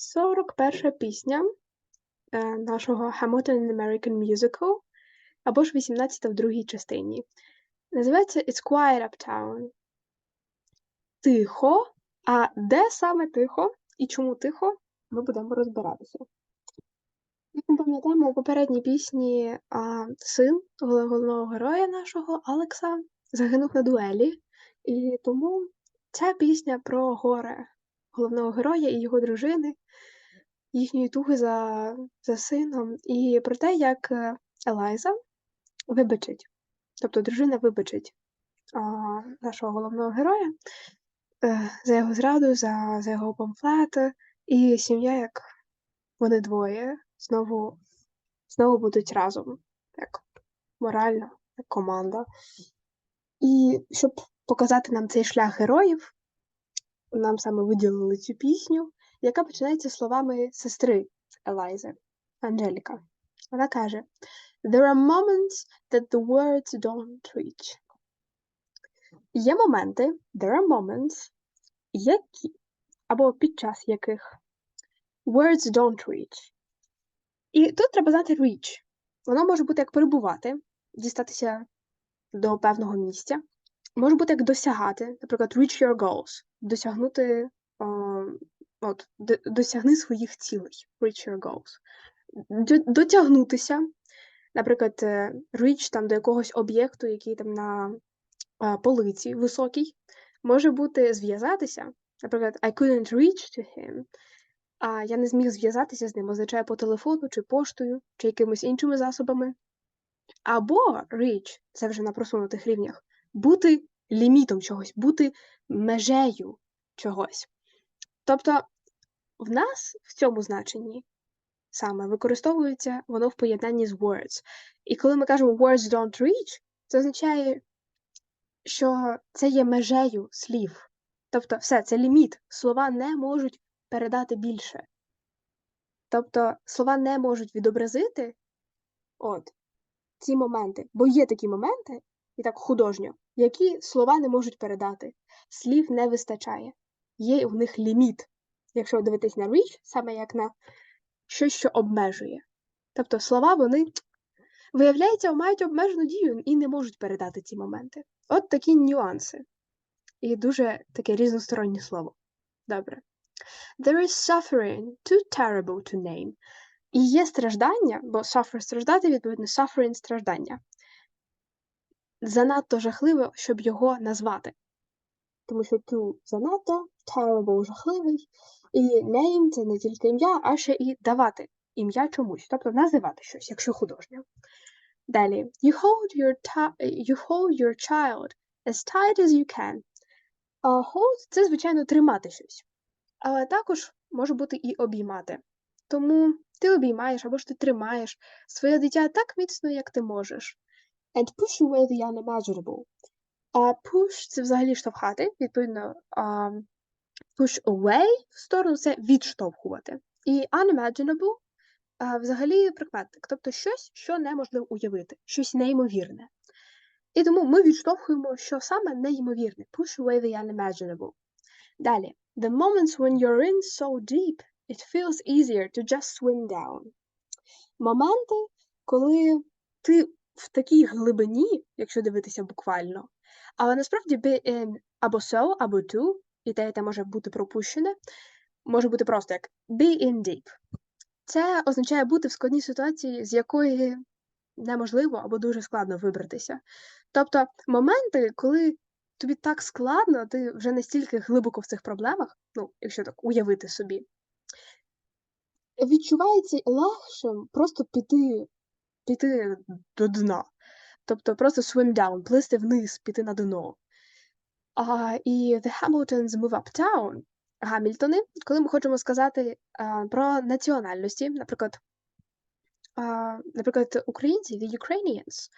41 пісня е, нашого Hamilton American Musical, або ж 18-та в другій частині. Називається It's Quiet Uptown. Тихо. А де саме тихо і чому тихо, ми будемо розбиратися. Як ми пам'ятаємо, у попередній пісні а, син головного героя нашого Алекса загинув на дуелі, і тому ця пісня про горе головного героя і його дружини, їхньої туги за, за сином, і про те, як е, Елайза вибачить, тобто дружина вибачить а, нашого головного героя е, за його зраду, за, за його памфлети, і сім'я, як вони двоє, знову, знову будуть разом, як морально, як команда. І щоб показати нам цей шлях героїв, нам саме виділили цю пісню, яка починається словами сестри Елайзи, Анжеліка. Вона каже: There are moments that the words don't reach. Є моменти, there are moments, які, або під час яких words don't reach. І тут треба знати reach. Воно може бути як перебувати, дістатися до певного місця. Може бути як досягати, наприклад, reach your goals, досягнути, от, досягни своїх цілей, reach your goals. Дотягнутися, наприклад, е, reach там до якогось об'єкту, який там на полиці високій, може бути зв'язатися, наприклад, I couldn't reach to him, а я не зміг зв'язатися з ним, означає по телефону, чи поштою, чи якимись іншими засобами. Або reach, це вже на просунутих рівнях, бути лімітом чогось, бути межею чогось. Тобто в нас в цьому значенні саме використовується воно в поєднанні з words. І коли ми кажемо words don't reach, це означає, що це є межею слів. Тобто, все, це ліміт. Слова не можуть передати більше. Тобто слова не можуть відобразити от, ці моменти. Бо є такі моменти, і так художньо, які слова не можуть передати. Слів не вистачає. Є у них ліміт. Якщо дивитись на reach, саме як на щось, що обмежує. Тобто слова, вони, виявляється, мають обмежену дію і не можуть передати ці моменти. От такі нюанси. І дуже таке різностороннє слово. Добре. There is suffering too terrible to name. І є страждання, бо suffer страждати, відповідно, suffering страждання. Занадто жахливо, щоб його назвати. Тому що too занадто, terrible жахливий, і name це не тільки ім'я, а ще і давати ім'я чомусь, тобто називати щось, якщо художньо. Далі. You hold your, you hold your child as tight as you can. А hold – це, звичайно, тримати щось. Але також може бути і обіймати. Тому ти обіймаєш або ж ти тримаєш своє дитя так міцно, як ти можеш. And push away the unimaginable. А push – це взагалі штовхати, відповідно, а, push away в сторону це відштовхувати. І unimaginable а, взагалі прикметник, тобто щось, що неможливо уявити, щось неймовірне. І тому ми відштовхуємо, що саме неймовірне. Push away the unimaginable. Далі. The moments when you're in so deep, it feels easier to just swim down. Моменти, коли ти в такій глибині, якщо дивитися буквально, але насправді be in або so, або to, і те, те може бути пропущене, може бути просто як be in deep. Це означає бути в складній ситуації, з якої неможливо або дуже складно вибратися. Тобто моменти, коли тобі так складно, ти вже настільки глибоко в цих проблемах, ну, якщо так уявити собі, відчувається легшим просто піти, піти до дна. Тобто просто swim down, плисти вниз, піти на дно. А, і The Hamiltons Move Uptown, Гамільтони, коли ми хочемо сказати а, про національності, наприклад, а, наприклад, українці, the Ukrainians.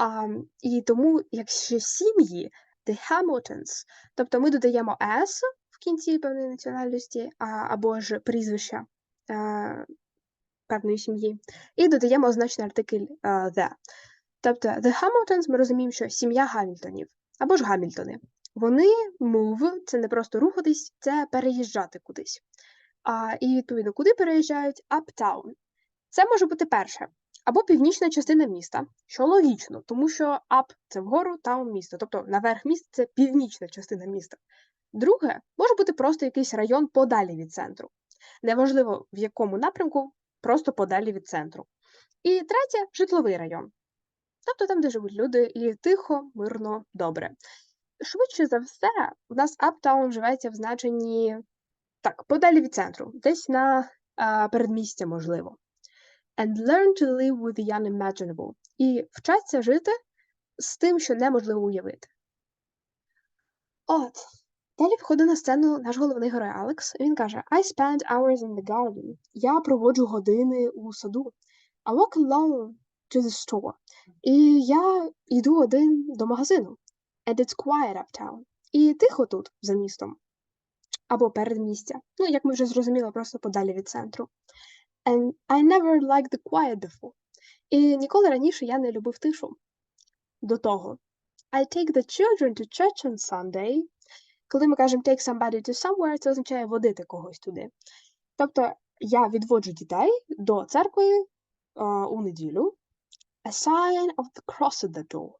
А, і тому, якщо сім'ї, the Hamiltons, тобто ми додаємо S в кінці певної національності, а, або ж прізвища певної сім'ї, і додаємо означений артикль а, the. Тобто the Hamiltons ми розуміємо, що сім'я Гамільтонів, або ж Гамільтони. Вони move – це не просто рухатись, це переїжджати кудись. А, і відповідно, куди переїжджають? Uptown. Це може бути перше. Або північна частина міста, що логічно, тому що up – це вгору, таун місто. Тобто наверх міста це північна частина міста. Друге, може бути просто якийсь район подалі від центру. Неважливо в якому напрямку, просто подалі від центру. І третє житловий район. Тобто там, де живуть люди, і тихо, мирно, добре. Швидше за все, у нас Uptown вживається в значенні так, подалі від центру, десь на а, передмістя, можливо. And learn to live with the unimaginable. І вчаться жити з тим, що неможливо уявити. От. Далі виходить на сцену наш головний герой Алекс, він каже: I spend hours in the garden. Я проводжу години у саду. I walk alone to the store. І я йду один до магазину. And it's quiet uptown. І тихо тут, за містом. Або передмістя. Ну, як ми вже зрозуміли, просто подалі від центру. And I never liked the quiet before. І ніколи раніше я не любив тишу. До того. I take the children to church on Sunday. Коли ми кажемо take somebody to somewhere, це означає водити когось туди. Тобто я відводжу дітей до церкви uh, у неділю. A sign of the cross at the door.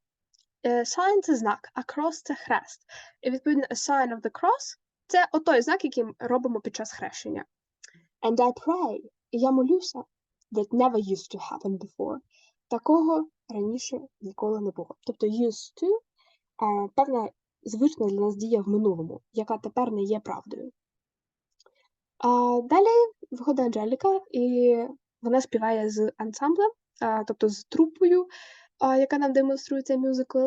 Uh, sign – це знак, а cross – це хрест. І відповідно, a sign of the cross – це отой знак, який ми робимо під час хрещення. And I pray. І я молюся. That never used to happen before. Такого раніше ніколи не було. Тобто used to uh, – певна звична для нас дія в минулому, яка тепер не є правдою. А, Далі виходить Анжеліка, і вона співає з ансамблем, а, тобто з трупою, а, яка нам демонструє цей мюзикл.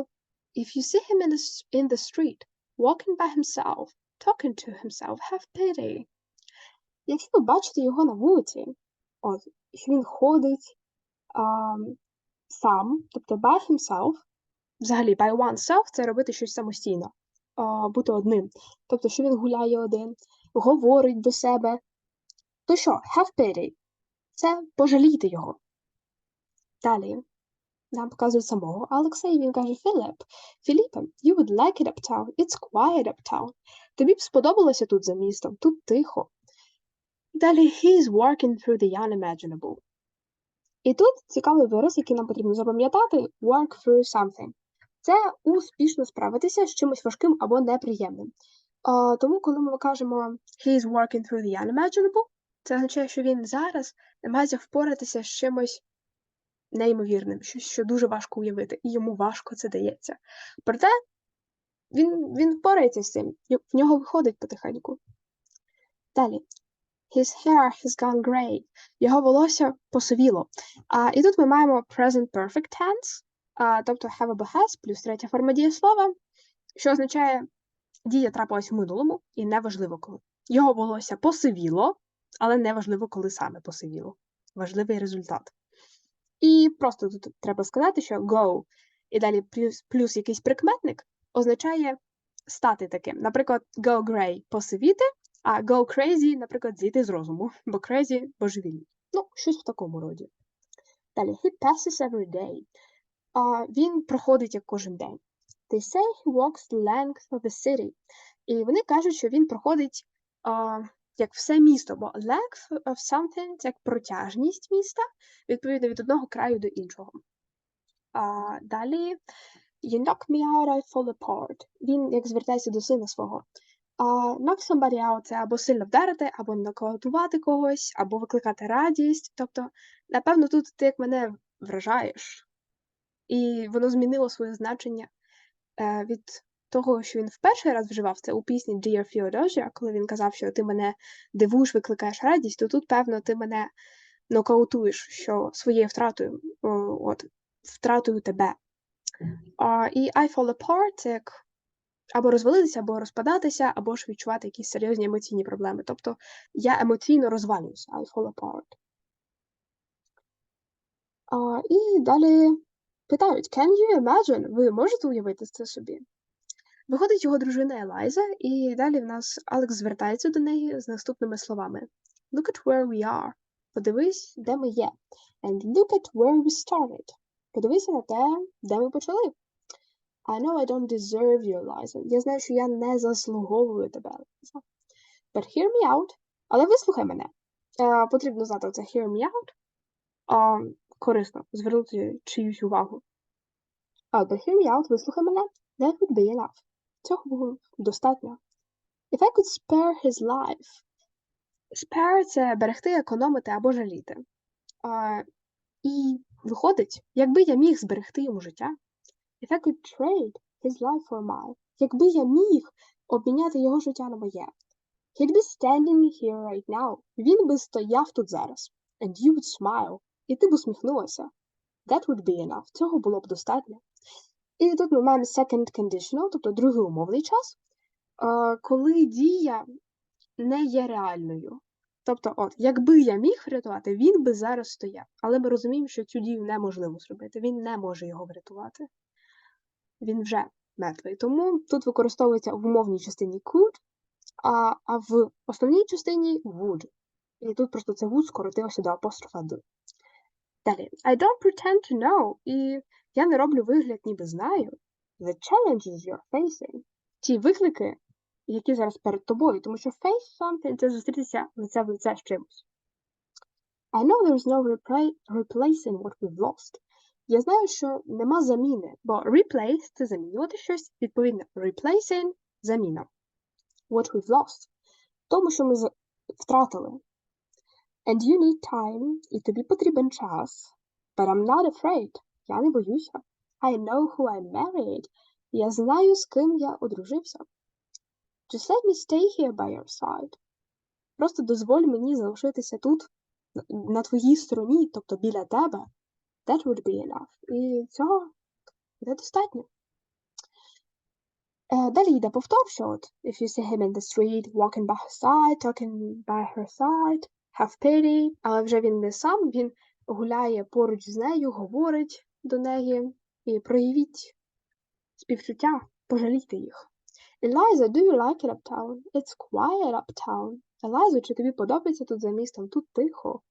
If you see him in the, in the street, walking by himself, talking to himself, have pity. Якщо ви бачите його на вулиці, от, що він ходить а, сам, тобто by himself, взагалі by oneself це робити щось самостійно, бути одним. Тобто, що він гуляє один, говорить до себе. То що, have pity – це пожалійте його. Далі нам показують самого Алекса, і він каже: Філіп, Філіпе, you would like it uptown, it's quiet uptown. Тобі б сподобалося тут за містом, тут тихо. Далі he is working through the unimaginable. І тут цікавий вираз, який нам потрібно запам'ятати: work through something. Це успішно справитися з чимось важким або неприємним. А, Тому, коли ми кажемо he is working through the unimaginable, це означає, що він зараз намагається впоратися з чимось неймовірним, щось, що дуже важко уявити, і йому важко це дається. Проте він він впорається з цим, в нього виходить потихеньку. Далі. His hair has gone grey. Його волосся посивіло. А, І тут ми маємо present perfect tense, тобто have або has, плюс третя форма дієслова, що означає дія трапилась в минулому, і неважливо коли. Його волосся посивіло, але неважливо, коли саме посивіло. Важливий результат. І просто тут треба сказати, що go і далі плюс, плюс якийсь прикметник означає стати таким. Наприклад, go grey посивіти, а go crazy, наприклад, зійти з розуму, бо crazy божевільний. Ну, щось в такому роді. Далі, he passes every day. Він проходить як кожен день. They say he walks the length of the city. І вони кажуть, що він проходить як все місто, бо length of something це як протяжність міста, відповідно від одного краю до іншого. Далі You knock me out, I fall apart. Він як звертається до сина свого. А knock somebody out це або сильно вдарити, або нокаутувати когось, або викликати радість. Тобто, напевно, тут ти як мене вражаєш. І воно змінило своє значення е, від того, що він в перший раз вживав це у пісні Dear Theodosia, коли він казав, що ти мене дивуєш, викликаєш радість, то тут, певно, ти мене нокаутуєш, що своєю втратою, от, втратою тебе. А, І I fall apart як або розвалитися, або розпадатися, або ж відчувати якісь серйозні емоційні проблеми. Тобто я емоційно розвалююся, I fall apart. А, І далі питають: Can you imagine? Ви можете уявити це собі? Виходить його дружина Елайза, і далі в нас Алекс звертається до неї з наступними словами: Look at where we are. Подивись, де ми є. And look at where we started. Подивися на те, де ми почали. I know I don't deserve you, Eliza. Я знаю, що я не заслуговую тебе, Елайза. But hear me out. Але вислухай мене. Е, потрібно знати це hear me out. А, корисно звернути чиюсь увагу. А, до hear me out, вислухай мене. That would be enough. Цього було достатньо. If I could spare his life. Spare – це берегти, економити або жаліти. А, і виходить, якби я міг зберегти йому життя, if I could trade his life for mine, якби я міг обміняти його життя на моє, he'd be standing here right now. Він би стояв тут зараз. And you would smile. І ти б усміхнулася. That would be enough. Цього було б достатньо. І тут ми маємо second conditional, тобто другий умовний час, коли дія не є реальною. Тобто, от, якби я міг врятувати, він би зараз стояв. Але ми розуміємо, що цю дію неможливо зробити. Він не може його врятувати. Він вже мертвий. Тому тут використовується в умовній частині could, а, а в основній частині would. І тут просто це would скоротилося до апострофа «д». Далі. I don't pretend to know. І я не роблю вигляд, ніби знаю. The challenges you're facing. Ті виклики, які зараз перед тобою, тому що face something – це зустрітися лице в лице з чимось. I know there's no repla- replacing what we've lost. Я знаю, що нема заміни, бо replace – це замінювати щось, відповідно, replacing – заміна. What we've lost – тому, що ми втратили. And you need time, і тобі потрібен час. But I'm not afraid. Я не боюся. I know who I married. Я знаю, з ким я одружився. Just let me stay here by your side. Просто дозволь мені залишитися тут, на- на твоїй стороні, тобто біля тебе. That would be enough. І цього буде достатньо. Е, Далі йде повтор, що от if you see him in the street, walking by her side, talking by her side, Pity, але вже він не сам, він гуляє поруч з нею, говорить до неї і проявіть співчуття, пожалійте їх. Eliza, do you like it uptown? It's quiet uptown. Eliza, чи тобі подобається тут за містом? Тут тихо.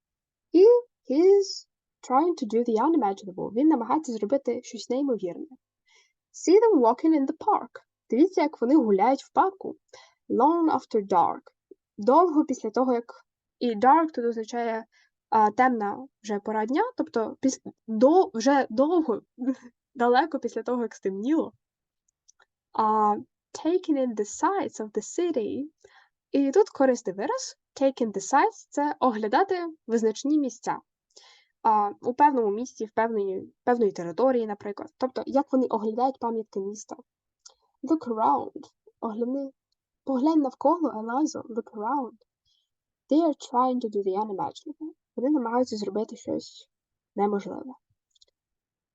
І he's trying to do the unimaginable. Він намагається зробити щось неймовірне. See them walking in the park. Дивіться, як вони гуляють в парку. Long after dark. Довго після того, як. І dark тут означає а, темна вже пора дня, тобто піс... до... вже довго, далеко після того, як стемніло. А, taking in the sights of the city. І тут корисний вираз. Taking the sights – це оглядати визначні місця. А, у певному місці, в певної, певної території, наприклад. Тобто, як вони оглядають пам'ятки міста. Look around. Огляни. Поглянь навколо, Елайзо. Look around. They are trying to do the unimaginable. Вони намагаються зробити щось неможливе.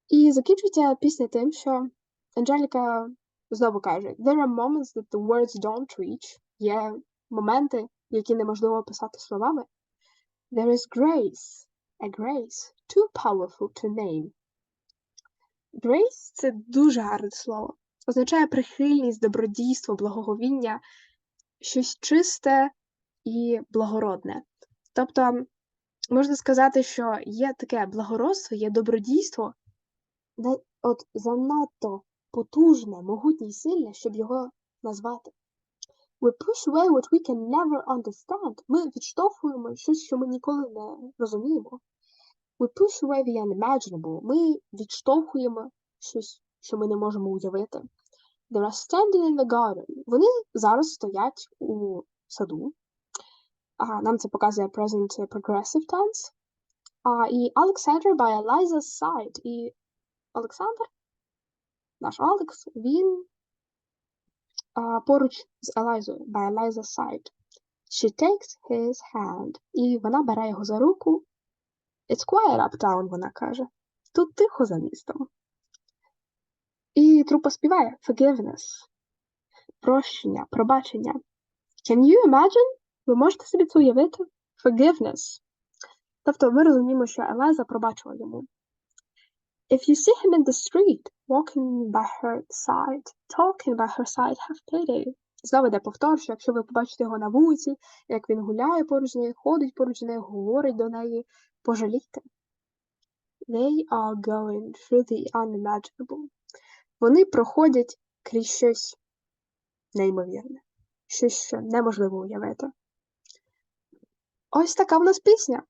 І закінчується пісня тим, що Анжеліка знову каже: There are moments that the words don't reach. Є моменти, які неможливо описати словами. There is grace. A grace too powerful to name. Grace – це дуже гарне слово. Означає прихильність, добродійство, благоговіння, щось чисте і благородне. Тобто, можна сказати, що є таке благородство, є добродійство, де от занадто потужне, могутнє і сильне, щоб його назвати. We push away what we can never understand. Ми відштовхуємо щось, що ми ніколи не розуміємо. We push away the unimaginable. Ми відштовхуємо щось, що ми не можемо уявити. They are standing in the garden. Вони зараз стоять у саду. А, нам це показує present progressive tense. А, і Alexander by Eliza's side. І Олександр, наш Алекс, він а, поруч з Елайзою, by Eliza's side. She takes his hand. І вона бере його за руку. It's quiet uptown, вона каже. Тут тихо за містом. І трупа співає forgiveness. Прощення, пробачення. Can you imagine? Ви можете собі це уявити? Forgiveness. Тобто ми розуміємо, що Елайза пробачила йому. If you see him in the street, walking by her side, talking by her side, have pity. Знову йде повтор, що якщо ви побачите його на вулиці, як він гуляє поруч з нею, ходить поруч з нею, говорить до неї, пожалійте. They are going through the unimaginable. Вони проходять крізь щось неймовірне, щось, що неможливо уявити. Ось така в нас пісня.